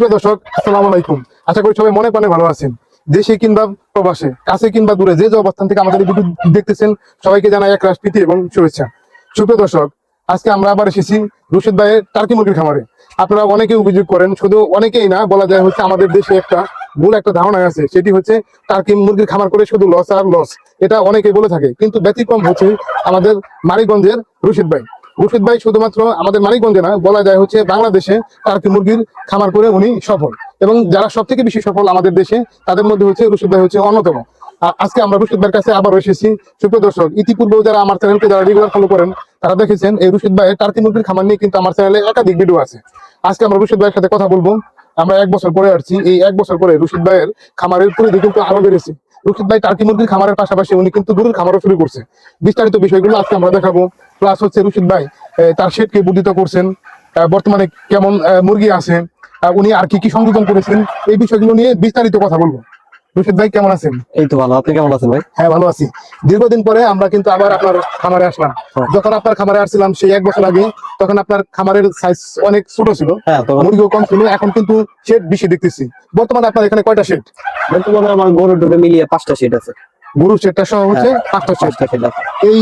সুপ্রিয় দর্শক, আসসালামু আলাইকুম। আশা করি সবাই মনে প্রাণে ভালো আছেন। দেশে কিংবা প্রবাসে, কাছে কিংবা দূরে যে যে অবস্থান থেকে আমাদের ভিডিও দেখতেছেন, সবাইকে জানাই এক রাষ্ট্রীতি এবং শুভেচ্ছা। সুপ্রিয় দর্শক, আজকে আমরা আবার এসেছি রশিদ ভাইয়ের টার্কি মুরগির খামারে। আপনারা অনেকে অভিযোগ করেন, শুধু অনেকেই না, বলা যায় হচ্ছে আমাদের দেশে একটা ভুল একটা ধারণা আছে, সেটি হচ্ছে টার্কি মুরগির খামার করে শুধু লস আর লস এটা অনেকে বলে থাকে, কিন্তু ব্যতিক্রম হচ্ছে আমাদের মানিকগঞ্জের রশিদ ভাই। রশিদ ভাই শুধুমাত্র আমাদের মানিকগঞ্জে না, বলা যায় হচ্ছে বাংলাদেশে টার্কি মুরগির খামার করে উনি সফল। এবং যারা সব থেকে বেশি সফল আমাদের দেশে, তাদের মধ্যে হচ্ছে রশিদ ভাই হচ্ছে অন্যতম। আজকে আমরা রশিদ ভাইয়ের কাছে আবার এসেছি। সুপ্রিয় দর্শক, ইতিপূর্বেও যারা আমার চ্যানেলকে যারা রেগুলার ফলো করেন, তারা দেখেছেন এই রশিদ ভাইয়ের টার্কি মুরগির খামার নিয়ে কিন্তু আমার চ্যানেলে একাধিক ভিডিও আছে। আজকে আমরা রশিদ ভাইয়ের সাথে কথা বলব। আমরা এক বছর পরে আসছি। এই এক বছর পরে রশিদ ভাইয়ের খামারের পরিধি কিন্তু আরও বেড়েছে। রশিদ ভাই টার্কি মুরগির খামারের পাশাপাশি উনি কিন্তু গরুর খামারও শুরু করছে। বিস্তারিত বিষয়গুলো আজকে আমরা দেখাবো। প্লাস হচ্ছে রশিদ ভাই তার শেডকে বর্ধিত করছেন। বর্তমানে কেমন মুরগি আছে উনি আর কি কি সংযোজন করেছেন এই বিষয়গুলো নিয়ে বিস্তারিত কথা বলব। রশিদ ভাই কেমন আছেন? এই তো ভালো আপনি কেমন আছেন ভাই? হ্যাঁ ভালো আছি। দীর্ঘদিন পরে আমরা কিন্তু আবার আপনার খামারে আসলাম। হ্যাঁ। যখন আপনার খামারে আসছিলাম সেই এক বছর আগে তখন আপনার খামারের সাইজ অনেক ছোট ছিল। হ্যাঁ মুরগিও কম ছিল এখন কিন্তু শেড বেশি দেখতেছি। বর্তমানে আপনার এখানে কয়টা শেড বর্তমানে আমার গরু টুটে মিলিয়ে পাঁচটা সিট আছে। গরুর শেডটা সহ হচ্ছে হ্যাঁ। পাঁচটা শেড এই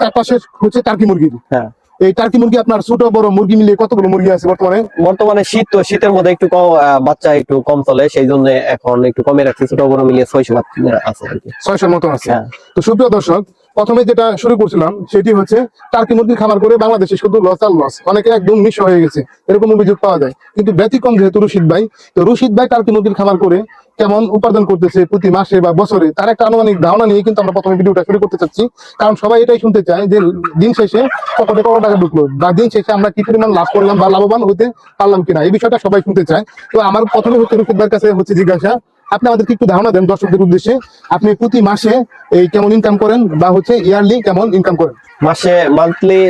চার পাশে হচ্ছে টার্কি মুরগি। হ্যাঁ। এই টার্কি মুরগি আপনার ছোট বড় মুরগি মিলিয়ে কতগুলো মুরগি আছে বর্তমানে? বর্তমানে শীত তো শীতের মধ্যে একটু কম বাচ্চা একটু কম চলে সেই জন্য এখন একটু কমে রাখছি ছোট বড় মিলিয়ে ছয়শো বাচ্চা আছে আর কি। ছয়শোর মতো আছে। হ্যাঁ। তো সুপ্রিয় দর্শক প্রথমে যেটা শুরু করছিলাম, সেটি হচ্ছে টার্কি মুরগির খামার করে বাংলাদেশে শুধু লস আর লস অনেকে একদম নিঃস্ব হয়ে গেছে, এরকম অভিযোগ পাওয়া যায়। কিন্তু ব্যতিক্রম যেহেতু রশিদ ভাই, তো রশিদ ভাই টার্কি মুরগির খামার করে কেমন উপার্জন করতেছে প্রতি মাসে বা বছরে, তার একটা আনুমানিক ধারণা নিয়ে কিন্তু আমরা প্রথমে ভিডিওটা শুরু করতে চাচ্ছি। কারণ সবাই এটাই শুনতে চায় যে দিন শেষে পকেটে কত টাকা ঢুকলো, বা দিন শেষে আমরা কি পরিমাণ লাভ করলাম বা লাভবান হতে পারলাম কিনা, এই বিষয়টা সবাই শুনতে চায়। তো আমার প্রথমে হচ্ছে রশিদ ভাইয়ের কাছে হচ্ছে জিজ্ঞাসা আপনি আমাদেরকে একটু ধারণা দেন দর্শকদের উদ্দেশ্যে আপনি প্রতি মাসে এই কেমন ইনকাম করেন বা হচ্ছে ইয়ারলি কেমন ইনকাম করেন? মাসে মান্থলি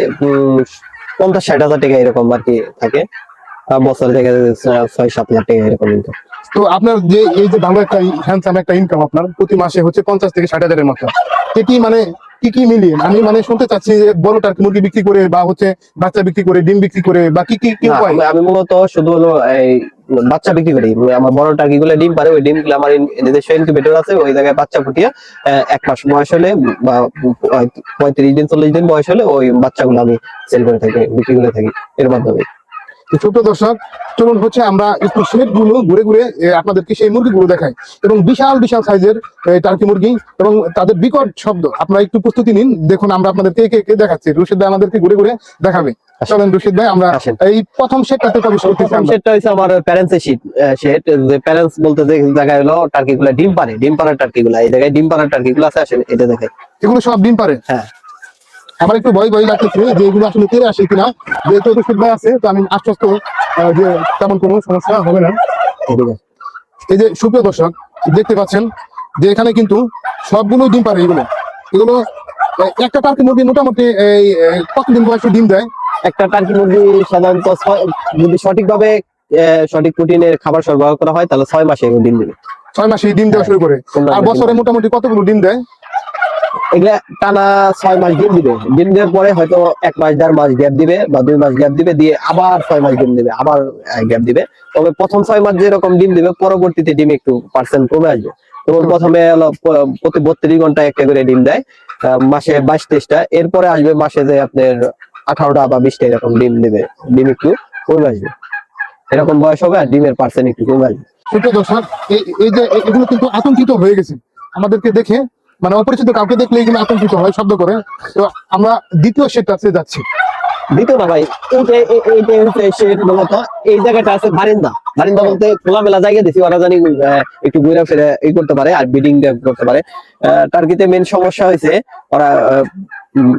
পঞ্চাশ ষাট হাজার টাকা এরকম আর কি থাকে। বছরে থেকে ছয় সাত লাখ টাকা এরকম income। তো আপনার যে এই যে ভালো একটা হ্যান্ডসাম একটা ইনকাম আপনার প্রতি মাসে হচ্ছে পঞ্চাশ থেকে ষাট হাজারের মতো এটি মানে কি কি মিলিয়ে? আমি মানে শুনতে চাচ্ছি যে বড় টার্কি মুরগি বিক্রি করে বা হচ্ছে বাচ্চা বিক্রি করে ডিম বিক্রি করে বা কি কি কি আমি মূলত শুধু হলো এই বাচ্চা বিক্রি করি। আমার বড় টাকি গুলো ডিম পারে, ওই ডিমগুলো আমার নিজস্ব ইনকিউবেটর আছে, ওই জায়গায় বাচ্চা ফুটিয়ে এক মাস বয়স হলে বা পঁয়ত্রিশ দিন, চল্লিশ দিন বয়স হলে ওই বাচ্চাগুলো আমি সেল করে থাকি, বিক্রি করে থাকি, এর মাধ্যমে। ছোট দর্শক চলুন হচ্ছে আমরা একটু শেডগুলো ঘুরে ঘুরে আপনাদেরকে সেই মুরগিগুলো দেখাই। এবং বিশাল বিশাল সাইজের টার্কি মুরগি এবং তাদের বিকট শব্দ। আপনারা একটু প্রস্তুতি নিন দেখুন আমরা আপনাদেরকে একে একে দেখাচ্ছি। রশিদ ভাই আমাদেরকে ঘুরে ঘুরে দেখাবে। চলেন রশিদ ভাই আমরা আসেন। এই প্রথম শেডটাতে প্রবেশ করতেছি প্রথম আমরা। সেটটা হচ্ছে আমার প্যারেন্টস যে বলতে যে হলো ডিম পারে ডিম পাড়ার টার্কি গুলা এই জায়গায় ডিম পাড়ার টার্কি গুলো আছে আসেন এটা দেখে এগুলো সব ডিম পারে হ্যাঁ। আমার একটু ভয় ভয় লাগতেছে যে এগুলো আসলে তেরে আসে কিনা। যেহেতু রশিদ ভাই আছে তো আমি আশ্বস্ত যে তেমন কোনো সমস্যা হবে না। এই যে সুপ্রিয় দর্শক দেখতে পাচ্ছেন যে এখানে কিন্তু সবগুলো ডিম পারে এগুলো। এগুলো একটা টার্কি মুরগি মোটামুটি এই কতদিন বয়সে ডিম দেয়? একটা টার্কি মুরগি সাধারণত যদি সঠিকভাবে সঠিক প্রোটিনের খাবার সরবরাহ করা হয় তাহলে ছয় মাসে ডিম দেবে। ছয় মাসে ডিম দেওয়া শুরু করে। আর বছরে মোটামুটি কতগুলো ডিম দেয়? এগুলা টানা ছয় মাস ডিম দিবে। ডিম দেওয়ার পরে হয়তো এক মাস, দেড় মাস গ্যাপ দিবে বা দুই মাস গ্যাপ দিবে, দিয়ে আবার ছয় মাস ডিম দিবে, আবার গ্যাপ দিবে। তবে প্রথম ছয় মাস যেরকম ডিম দিবে, পরবর্তীতে ডিম একটু পার্সেন্ট কমে আসবে। যেমন প্রথমে প্রতি বত্রিশ ঘণ্টা একটা করে ডিম দেয়। মাসে বাইশ, তেইশটা। এরপরে আসবে মাসে যে আপনার আঠারোটা বা বিশটা এরকম ডিম দিবে। ডিম একটু কমে আসবে। এরকম বয়স হবে আর ডিমের পার্সেন্ট একটু কমে আসবে। দর্শক এই যে, এগুলো কিন্তু আতঙ্কিত হয়ে গেছে। আমাদেরকে দেখে মানে অপরিচিত কাউকে দেখলে এগুলো আতঙ্কিত হয়, শব্দ করে। তো আমরা দ্বিতীয় যাচ্ছি। দিত না ভাই এইটা এই- জায়গাটা আছে বারিন্দা। বলতে খোলামেলা জায়গা দিছি, ওরা জানি একটু ই করতে পারে আর বিডিং করতে পারে। মেন সমস্যা হয়েছে, ওরা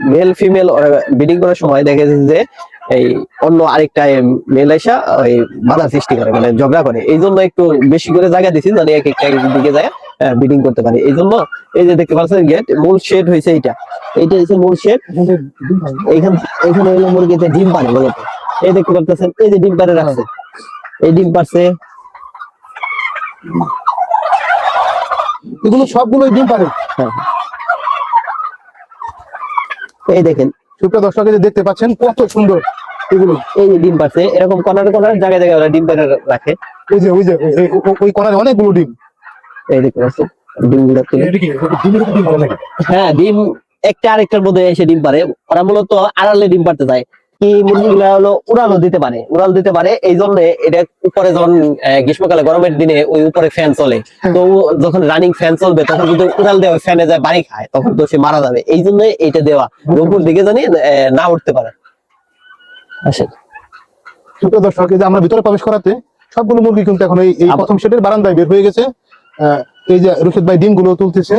মেল ফিমেল ওরা বিডিং করার সময় দেখে যে, এই অন্য আরেকটা মেল আইসা ওই বাধা সৃষ্টি করে মানে ঝগড়া করে। এই জন্য একটু বেশি করে জায়গা দিছি জানি এক একটা এক দিকে যায়। বিডিং করতে পারে। এই জন্য এই যে দেখতে পাচ্ছেন গেট মূল শেড হয়েছে এইটা। এইটা হচ্ছে মূল শেড এইখানে এইখানে হলো মুরগিতে ডিম পারে মূলত। এই দেখতে পারতেছেন এই যে ডিম পারে রাখছে। এই ডিম পারছে এগুলো সবগুলোই ডিম পারে হ্যাঁ। এই দেখেন। সুপ্রিয় দর্শক দেখতে পাচ্ছেন কত সুন্দর এগুলো। এই যে ডিম পারছে এরকম কর্নার কর্নার জায়গায় জায়গায় ওরা ডিম পারে রাখে। ওই যে ওই যে ওই- করার অনেকগুলো ডিম। এই দেখতে পাচ্ছেন ডিমগুলো তুলে এটা কি ডিমের উপর ডিম পারে নাকি? হ্যাঁ ডিম একটা আরেকটার মধ্যে এসে ডিম পারে। ওরা মূলত আড়ালে ডিম পারতে যায় কি মুরগিগুলা হলো উড়ালও দিতে পারে উড়াল দিতে পারে। এই জন্য এটা উপরে যখন গ্রীষ্মকালে গরমের দিনে ওই উপরে ফ্যান চলে। তো যখন রানিং ফ্যান চলবে তখন যদি উড়াল দেওয়া ফ্যানে যায় বাড়ি খায়। তখন তো সে মারা যাবে। এই জন্য এটা দেওয়া। উপর দিকে জানি না উঠতে পারে। আসেন। সুপ্রিয় দর্শক যে আমরা ভিতরে প্রবেশ করাতে সবগুলো মুরগি কিন্তু এখন এই প্রথম শেডের বারান্দায় বের হয়ে গেছে। এই যে রশিদ ভাই ডিমগুলো তুলতেছে।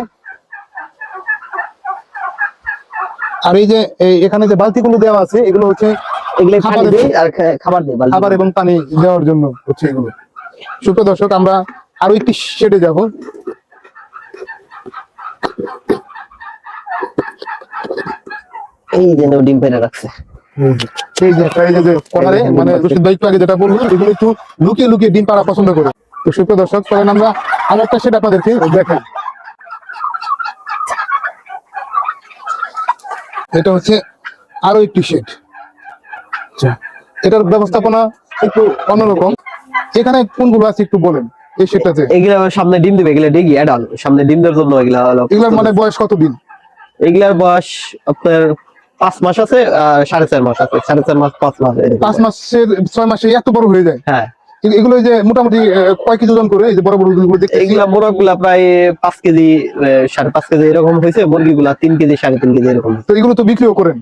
আর এই যে এখানে যে বালতিগুলো দেওয়া আছে এগুলো হচ্ছে এগুলো খাবার আর এবং পানি দেওয়ার জন্য হচ্ছে এগুলো। সুপ্রিয় দর্শক আমরা আরও একটি শেডে যাব। এই যে ডিম পেড়ে রাখছে। এই যে একটা এই যে যে মানে রশিদ ভাই একটু আগে যেটা বলল এগুলো একটু লুকিয়ে লুকিয়ে ডিম পাড়া পছন্দ করে। তো সুপ্রিয় দর্শক চলেন আমরা আরও একটা শেড আপনাদেরকে দেখাই। এটা হচ্ছে আরও একটি শেড আচ্ছা এটার ব্যবস্থাপনা একটু অন্যরকম। এখানে কোনগুলো আছে একটু বলেন এই শেডটাতে এগুলা সামনে ডিম দেবে এগুলা ডিগি অ্যাডাল সামনে ডিম দেওয়ার জন্য এগুলা হলো এগুলোর মানে বয়স কত দিন এগুলার বয়স আপনার পাঁচ মাস আছে সাড়ে চার মাস আছে। সাড়ে চার মাস পাঁচ মাস পাঁচ মাসের ছয় মাসে এত বড় হয়ে যায়? হ্যাঁ। এ- এগুলো যে মোটামুটি কয় কেজি ওজন করে এই যে বড় বড়গুলো দেখতে এগুলা মোরগগুলা প্রায় পাঁচ কেজি সাড়ে পাঁচ কেজি এরকম হয়েছে মুরগি গুলা তিন কেজি সাড়ে তিন কেজি এরকম। তো এগুলো তো বিক্রিও করেন?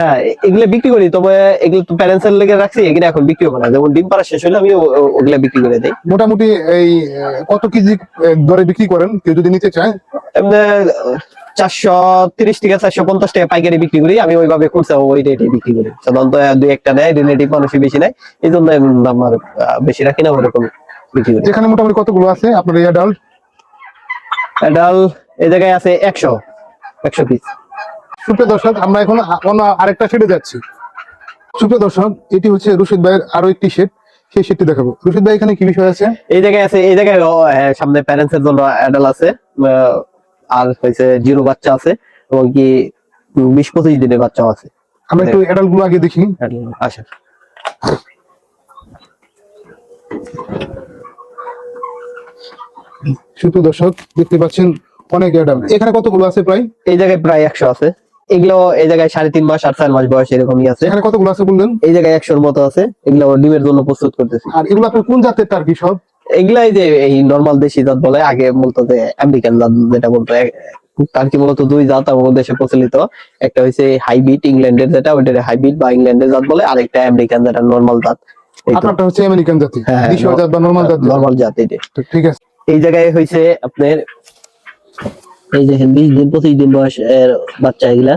হ্যাঁ এগুলা বিক্রি করি তবে এগুলো তো প্যারেন্টস এর লেগে রাখছি এগুলো এখন বিক্রি করা যেমন ডিম পাড়া শেষ হলে আমি ওগুলা বিক্রি করে দেই। মোটামুটি এই কত কেজি দরে বিক্রি করেন? কেউ যদি নিতে চায়? এমনি চারশো তিরিশ থেকে চারশো পঞ্চাশ টাকা পাইকারি বিক্রি করি। আমি ওইভাবে ওই রেটে বিক্রি করি। সাধারণত দুই একটা নেয় রিলেটিভ মানুষই বেশি নেয়। এই জন্য আমার বেশি রাখি না ওরকম বিক্রি করি। এখানে মোটামুটি কতগুলো আছে আপনার এই অ্যাডাল্ট? ডাল এই জায়গায় আছে একশো একশো পিস সুপ্রিয় দর্শক আমরা এখন অন্য আরেকটা শেডে যাচ্ছি। সুপ্রিয় দর্শক এটি হচ্ছে রশিদ ভাইয়ের আরও একটি শেড সেই শেডটি দেখাবো। রশিদ ভাই এখানে কি বিষয় আছে? এই জায়গায় আছে এই জায়গায় সামনে প্যারেন্টস এর জন্য অ্যাডাল আছে। আর হয়েছে জিরো বাচ্চা আছে এবং কি বিশ পঁচিশ দিনের বাচ্চাও আছে। আমরা একটু অ্যাডাল্টগুলো আগে দেখি। আচ্ছা। সুপ্রিয় দর্শক দেখতে পাচ্ছেন অনেক অ্যাডাল্ট এখানে কতগুলো আছে প্রায়? এই জায়গায় প্রায় একশো আছে। এগুলো এই জায়গায় সাড়ে তিন মাস আর চার মাস বয়স এরকমই আছে। এখানে কতগুলো আছে বললেন? এই জায়গায় একশোর মতো আছে। এগুলো ডিমের জন্য প্রস্তুত করতেছি। আর এগুলো আপনার কোন জাতের টার্কি সব? এগুলাই যে এই নর্মাল দেশি জাত বলে আগে মূলত যে আমেরিকান জাত যেটা বলতো তার কি মূলত দুই জাত আমাদের দেশে প্রচলিত। একটা হচ্ছে হাইব্রিড ইংল্যান্ডের যেটা ওইটা হাইব্রিড বা ইংল্যান্ডের জাত বলে আর একটা আমেরিকান যেটা নর্মাল জাত। আপনারটা হচ্ছে আমেরিকান জাতি হ্যাঁ, দেশীয় জাত বা নর্মাল জাত। নর্মাল জাত এটা ঠিক আছে। এই জায়গায় হয়েছে আপনার এই যে বিশ দিন পঁচিশ দিন বয়স এর বাচ্চা এগুলা।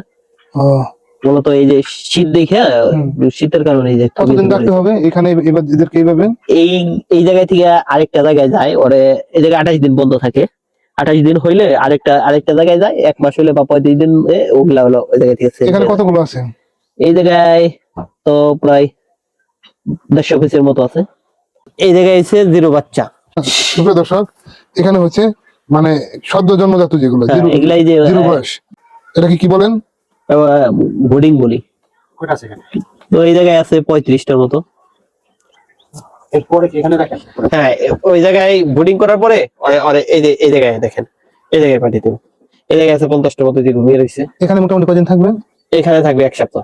মূলত এই যে শীত দেখে শীতের কারণে এই যে কতদিন রাখতে হবে? এখানে এবার এদেরকে এইভাবে? এই এই জায়গায় থেকে আরেকটা জায়গায় যায় ওরে এই জায়গায় আঠাশ দিন বন্ধ থাকে। আঠাশ দিন হইলে আরেকটা আরেকটা জায়গায় যায় এক মাস হইলে বা পঁয়ত্রিশ দিন ওগুলা হলো ওই জায়গা থেকে এখানে কতগুলো আছে? এই জায়গায় তো প্রায় দেড়শো পিসের মতো আছে। এই জায়গায় এসে জিরো বাচ্চা। সুপ্রিয় দর্শক এখানে হচ্ছে মানে সদ্য জন্মজাত যেগুলো হ্যাঁ, জিরো- এগুলাই যে জিরো বয়স। এটাকে কি বলেন? বোর্ডিং বলি। তো এই জায়গায় আছে পঁয়ত্রিশটার মতো। হ্যাঁ ওই জায়গায় বোর্ডিং করার পরে এই যে এই জায়গায় দেখেন এই জায়গায় পাঠিয়ে দেবো এই জায়গায় আছে পঞ্চাশটার মতো ঘুমিয়ে রয়েছে। এখানে মোটামুটি কদিন থাকবে এখানে থাকবে এক সপ্তাহ।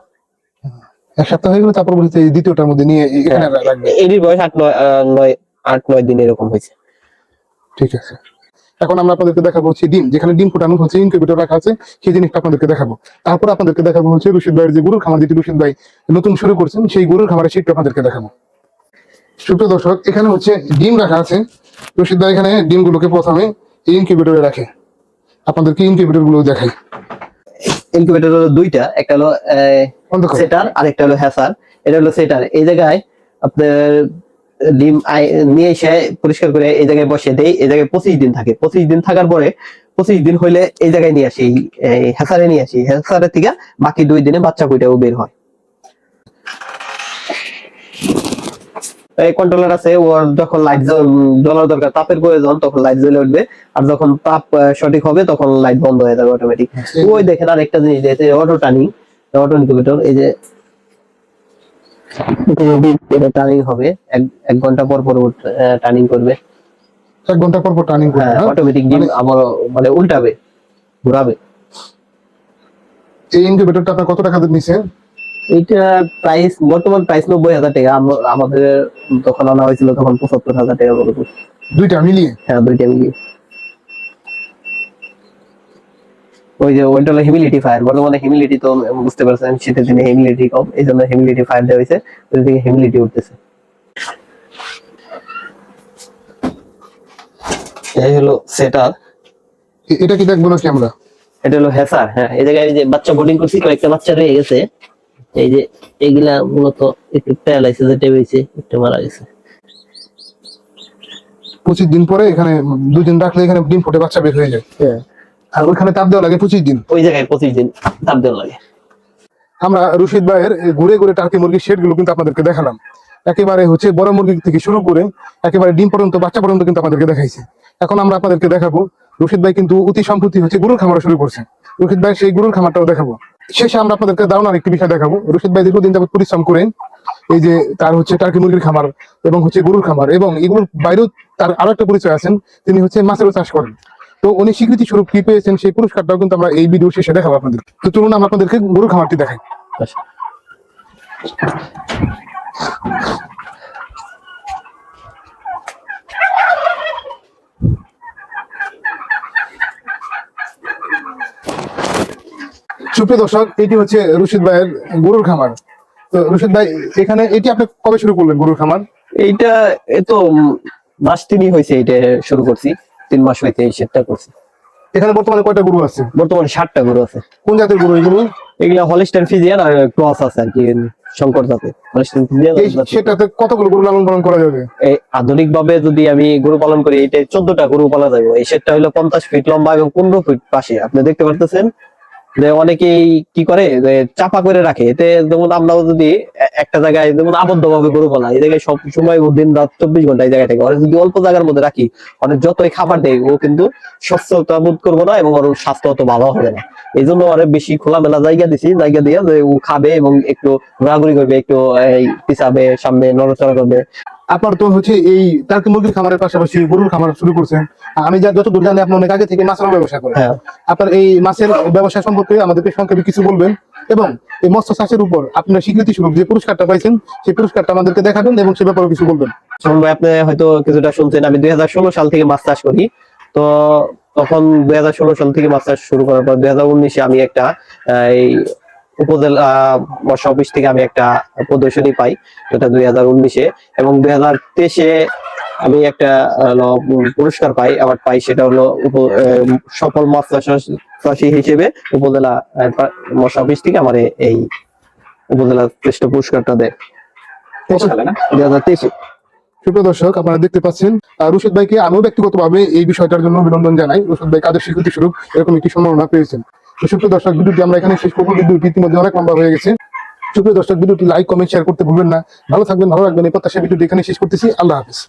এক সপ্তাহ হয়ে গেলে তারপর বলতে দ্বিতীয়টার মধ্যে নিয়ে এখানে হ্যাঁ, এটির বয়স আট নয় নয় আট নয় দিন এরকম হয়েছে। ঠিক আছে। এখন আমরা আপনাদেরকে দেখাবো হচ্ছে ডিম যেখানে ডিম ফুটানো হচ্ছে ইনকিউবেটর রাখা আছে সেই জিনিসটা আপনাদেরকে দেখাবো। তারপর আপনাদেরকে দেখাবো হচ্ছে রশিদ ভাইয়ের যে গরুর খামার যেটি রশিদ ভাই নতুন শুরু করছেন সেই গরুর খামারের শীতটা আপনাদেরকে দেখাবো। সুপ্রিয় দর্শক এখানে হচ্ছে ডিম রাখা আছে। রশিদ ভাই এখানে ডিমগুলোকে প্রথমে ইনকিউবেটরে রাখে। আপনাদেরকে ইনকিউবেটরগুলো দেখাই। ইনকিউবেটর হলো দুইটা একটা হলো সেটার আর একটা হলো হ্যাসার এটা হলো সেটার এই জায়গায় আপনার ডিম নিয়ে এসে পরিষ্কার করে এই জায়গায় বসে দেই। এই জায়গায় পঁচিশ দিন থাকে। পঁচিশ দিন থাকার পরে পঁচিশ দিন হইলে এই জায়গায় নিয়ে আসি এই হ্যাসারে নিয়ে আসি। হ্যাসারের থেকে বাকি দুই দিনে বাচ্চা কুইটাও বের হয়। এই কন্ট্রোলার আছে ওর যখন লাইট জ্বলার দরকার তাপের প্রয়োজন তখন লাইট জ্বলে উঠবে। আর যখন তাপ সঠিক হবে তখন লাইট বন্ধ হয়ে যাবে অটোমেটিক ওই দেখেন আর একটা জিনিস দিয়েছে অটো টার্নিং অটো ইনকিউবেটর এই যে এটা টার্নিং হবে। এক ঘণ্টা পর পর টার্নিং করবে। এক ঘণ্টা পর পর টার্নিং করবে হ্যাঁ হ্যাঁ? অটোমেটিক ডিম মানে- আবার মানে উল্টাবে ঘোরাবে। এই ইনকিউবেটরটা আপনার কত টাকা নিছে? এইটা প্রাইস বর্তমান প্রাইস নব্বই হাজার টাকা। আমাদের তখন আনা হয়েছিল তখন পঁচাত্তর হাজার টাকা করে। দুইটা মিলিয়ে? হ্যাঁ দুইটা মিলিয়ে। ওই যে ওইটা হলো হিউমিলিটি ফায়ার বর্তমানে হিউমিলিটি তো বুঝতে পারছেন শীতের দিনে হিউমিলিটি কম এই জন্য হিউমিলিটি ফায়ার দেওয়া হয়েছে ওই থেকে হিউমিলিটি উঠতেছে। এই হলো সেটার এটা কি দেখব নাকি আমরা? এটা হলো হেসার হ্যাঁ এই জায়গায় যে বাচ্চা বোর্ডিং করছি কয়েকটা বাচ্চা রয়ে গেছে। এই যে এগুলা মূলত একটু প্যারালাইসিস যেটা হয়েছে একটু মারা গেছে। পঁচিশ দিন পরে এখানে দুই দিন রাখলে এখানে ডিম ফুটে বাচ্চা বের হয়ে যায়। হ্যাঁ। আর ওইখানে তাপ দেওয়া লাগে পঁচিশ দিন। ওই জায়গায় পঁচিশ দিন তাপ দেওয়া লাগে। আমরা রশিদ ভাইয়ের ঘুরে ঘুরে টার্কি মুরগির শেডগুলো কিন্তু আপনাদেরকে দেখালাম। একেবারে হচ্ছে বড় মুরগি থেকে শুরু করে একেবারে ডিম পর্যন্ত বাচ্চা পর্যন্ত কিন্তু আপনাদেরকে দেখাইছে। এখন আমরা আপনাদেরকে দেখাবো রশিদ ভাই কিন্তু অতি সম্প্রতি হচ্ছে গরুর খামার শুরু করছে। রশিদ ভাই সেই গরুর খামারটাও দেখাবো। শেষে আমরা আপনাদেরকে দারুণ একটি বিষয় দেখাবো। রশিদ ভাই দীর্ঘদিন যাবত পরিশ্রম করেন এই যে তার হচ্ছে টার্কি মুরগির খামার এবং হচ্ছে গরুর খামার এবং এগুলোর বাইরেও তার আরও একটা পরিচয় আছেন তিনি হচ্ছে মাছেরও চাষ করেন। তো উনি স্বীকৃতি স্বরূপ কি পেয়েছেন সেই পুরস্কারটাও কিন্তু আমরা এই ভিডিও শেষে দেখাবো আপনাদের। তো চলুন আপনাদেরকে গরুর খামারটি দেখাই। সুপ্রিয় দর্শক এটি হচ্ছে রশিদ ভাইয়ের গরুর খামার। তো রশিদ ভাই এখানে এটি আপনি কবে শুরু করলেন গরুর খামার? এইটা এ তো উম, মাস তিনই হয়েছে এটা শুরু করছি। তিন মাস হইতে এই সেটটা করছি। এখানে বর্তমানে কয়টা গরু আছে? বর্তমানে ষাটটা গরু আছে। কোন জাতের গরু এগুলো? এগুলা হলিস্টাইন ফিজিয়ান আর ক্রস আছে আর কি শঙ্কর জাতে হলিস্টান ফিজিয়ান সেটাতে কতগুলো গরু লালন পালন করা যাবে? এই আধুনিক ভাবে যদি আমি গরু পালন করি এটা চোদ্দটা গরু পালা যাবে। এই সেটটা হলো পঞ্চাশ ফিট লম্বা এবং পনেরো ফিট পাশে। আপনি দেখতে পারতেছেন যে অনেকেই কি করে, যে চাপা করে রাখে। এতে যেমন আমরাও যদি একটা জায়গায় যেমন আবদ্ধ ভাবে গরু পালা এই জায়গায় সব সময় দিন রাত চব্বিশ ঘণ্টা এই জায়গায় থাকে। যদি অল্প জায়গার মধ্যে রাখি অনেক যতই খাবার দেয় ও কিন্তু সুস্থতা বোধ করব না এবং ওর স্বাস্থ্য অত ভালো হবে না। এই জন্য ওরা বেশি খোলামেলা জায়গা দিছি, জায়গা দিয়ে যে ও খাবে এবং একটু ঘোরাঘুরি করবে, একটু পিছাবে, সামনে নড়াচড়া করবে। আপনার তো হচ্ছে এই টার্কি মুরগির খামারের পাশাপাশি গরুর খামার শুরু করছেন। আমি যা যতদূর জানি আপনি অনেক আগে থেকে মাছের ব্যবসা করেন। হ্যাঁ। আপনার এই মাছের ব্যবসা সম্পর্কে আমাদেরকে সংক্ষেপে কিছু বলবেন এবং এই মৎস্য চাষের উপর আপনার স্বীকৃতি স্বরূপ যে পুরস্কারটা পাইছেন সেই পুরস্কারটা আমাদেরকে দেখাবেন এবং সে ব্যাপারে কিছু বলবেন। ভাই আপনি হয়তো কিছুটা শুনছেন আমি দুই হাজার ষোলো সাল থেকে মাছ চাষ করি। তো তখন দুই হাজার ষোলো সাল থেকে মাছ চাষ শুরু করার পর দুই আমি একটা এই উপজেলা মৎস্য অফিস থেকে আমি একটা প্রদর্শনী পাই যেটা দুই হাজার উনিশে। এবং দুই হাজার তেইশে আমি একটা পুরস্কার পাই আবার পাই সেটা হলো উপ- আহ, সফল মাছ হিসেবে উপজেলা মৎস্য অফিস থেকে আমার এই উপজেলা শ্রেষ্ঠ পুরস্কারটা দেয়। দুই হাজার তেইশে। সুপ্রিয় দর্শক আপনারা দেখতে পাচ্ছেন রশিদ ভাইকে আমিও ব্যক্তিগতভাবে এই বিষয়টার জন্য অভিনন্দন জানাই। রশিদ ভাই কাজের স্বীকৃতি স্বরূপ এরকম একটি সম্মাননা পেয়েছেন। সুপ্রিয় দর্শক, ভিডিওটি আমরা এখানে শেষ করব। ভিডিওটি ইতিমধ্যে অনেক লম্বা হয়ে গেছে। সুপ্রিয় দর্শক, ভিডিওটি লাইক কমেন্ট শেয়ার করতে ভুলবেন না। ভালো থাকবেন, ভালো রাখবেন, এই প্রত্যাশা ভিডিওটি এখানে শেষ করতেছি। আল্লাহ হাফিজ।